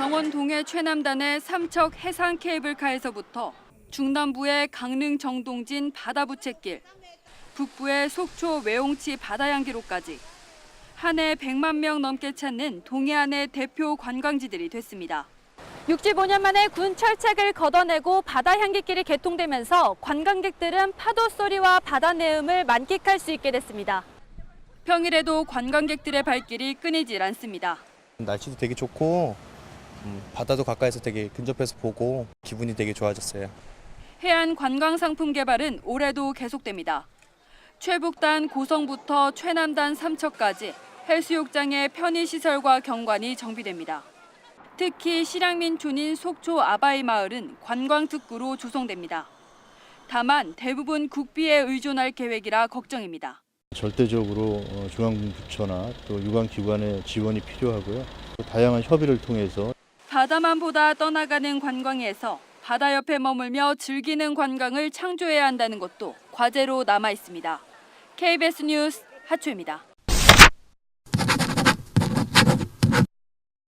강원 동해 최남단의 삼척 해상 케이블카에서부터 중남부의 강릉 정동진 바다부채길, 북부의 속초 외홍치 바다향기로까지 한 해 100만 명 넘게 찾는 동해안의 대표 관광지들이 됐습니다. 65년 만에 군 철책을 걷어내고 바다 향기길이 개통되면서 관광객들은 파도 소리와 바다 내음을 만끽할 수 있게 됐습니다. 평일에도 관광객들의 발길이 끊이질 않습니다. 날씨도 되게 좋고 음, 바다도 가까이서 되게 근접해서 보고 기분이 되게 좋아졌어요. 해안 관광 상품 개발은 올해도 계속됩니다. 최북단 고성부터 최남단 삼척까지 해수욕장의 편의 시설과 경관이 정비됩니다. 특히 실향민촌인 속초 아바이 마을은 관광 특구로 조성됩니다. 다만 대부분 국비에 의존할 계획이라 걱정입니다. 절대적으로 어, 중앙부처나 또 유관기관의 지원이 필요하고요. 또 다양한 협의를 통해서 바다만 보다 떠나가는 관광에서 바다 옆에 머물며 즐기는 관광을 창조해야 한다는 것도 과제로 남아 있습니다. KBS 뉴스 하초입니다.